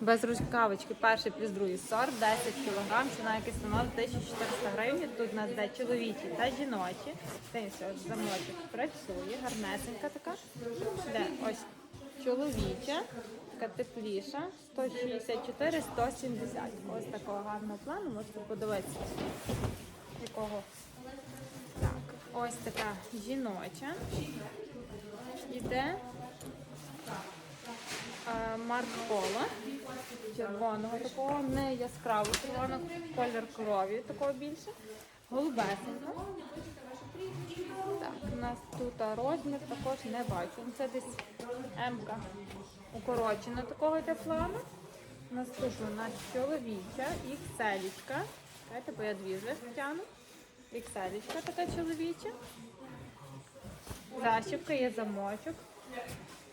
Без рукавички, перший плюс другий сорт, 10 кг, ціна який становить 1400 гривень. Тут у нас де чоловічі та жіночі. Дивіться, ось замочок працює, гарнесенька така. Де ось чоловіча, така тепліша, 164, 170. Ось такого гарного плану, можете подивитися. Якого? Так, ось така жіноча. Іде Марк Поло червоного такого, не яскраво червоного, колір крові такого більше. Голубесенько. Так, у нас тут розмір також не бачу. Це десь М-ка укорочена такого йде плану. Наступна у нас чоловіча, ікселічка. Давайте, бо я дві вже втягну. Ікселічка така чоловіча. Защіпка є замочок.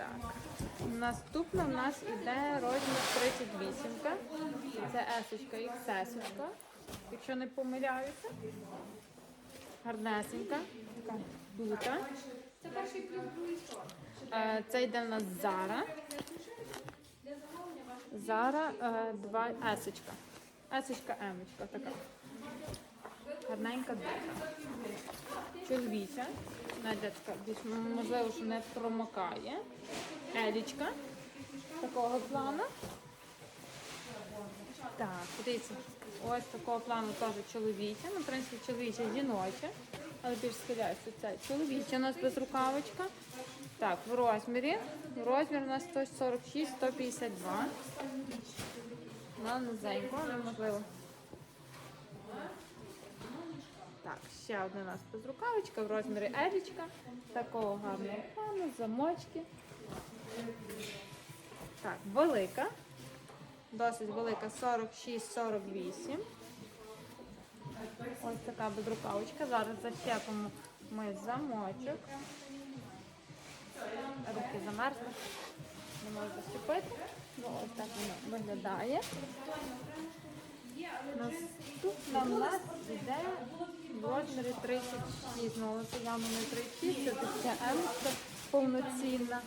Так. Наступна в нас іде розмір 38. Це есочка і XS, якщо не помиляюся. Гарнесенька. Така дута. Е, Це йде в нас Зара. Зара 2 есочка. Есочка емочка така. Гарненька дута. Чоловіча. Надя така більш можливо, що не промокає. Елічка такого плану. Так, дивіться, ось такого плану теж чоловіча. Ну, в принципі, чоловіча жіноча, але більш схиляється це чоловіча у нас без рукавичка. Так, в розмірі. Розмір у нас 146-152. На низенько, але можливо. Так, ще одна у нас безрукавичка в розмірі елічка. Такого гарного плану, замочки. Так, велика. Досить велика 46-48. Ось така безрукавочка. Зараз зачепимо ми замочок. Руки замерзли. Не можу зачепити. Ось так воно виглядає. Наступна в нас іде в розмірі 36. Ну, це явно не 36, це така М повноцінна.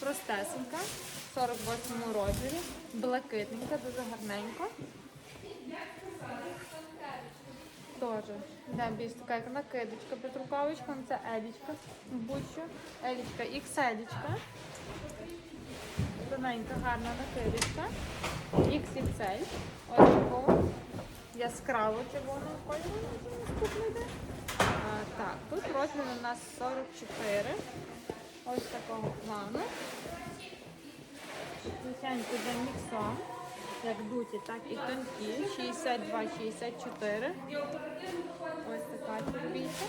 Простесенька, в 48 розмірі, блакитненька, дуже гарненька. Теж йде більш така як накидочка під рукавичком, це елічка, будь-що. Елічка ікселічка. Тоненька, гарна накидочка. XXL. Ось такого яскраво червоного кольору. Наступний йде. Так, тут розмір у нас 44. Ось такого плану. Звичайно, для міксом. Як дуті, так і тонкі. 62-64. Ось така чоловіча.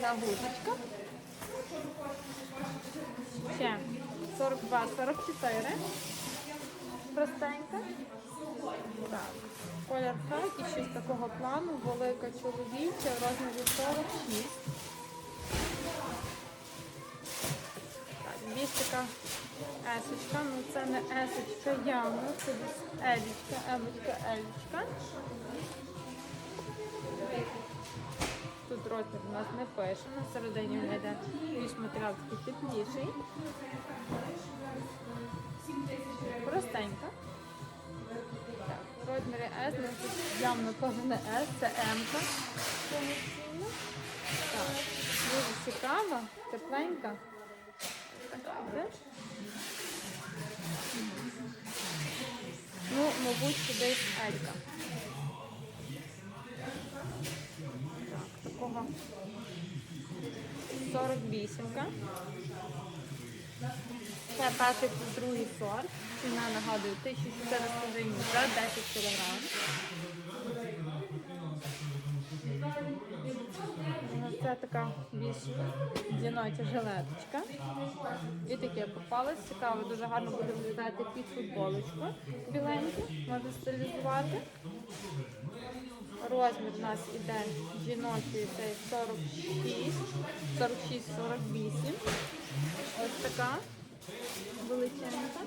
Загузочка. Ще 42-44. Простенька. Так. Колір хакі, щось такого плану, велика чоловіча, розмірі 46. Так, більш така есочка, ну це не есочка явно, це елічка, елочка, елічка. Тут розмір у нас не пише, на середині він йде більш матеріал такий тепліший. Простенька. Так, в розмірі S, явно не S, це повноцінна. Так, дуже цікава, тепленька. Ну, мабуть, десь Елька. Так, такого 48-ка. Це перший плюс другий сорт. Ціна нагадую 1400 гривень за 10 кг. Це така більш жіноча жилеточка. І таке попалось. Цікаво, дуже гарно буде виглядати під футболочку. Біленьку, можна стилізувати. Розмір у нас іде жіночий, це 46, 46-48. Ось така величенька.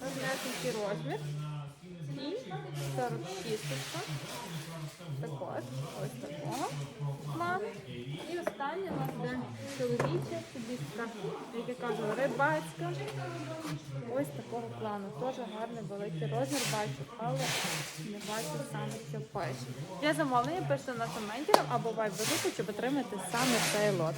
Розмірний розмір. І 46. Також ось такого плану. І останнє у нас буде чоловіча, собі як я кажу, рибацька. ось такого плану. Теж гарний великий розмір бачу, але не бачу саме, що пише. Для замовлення пишете на коментарі або вайб щоб отримати саме цей лот.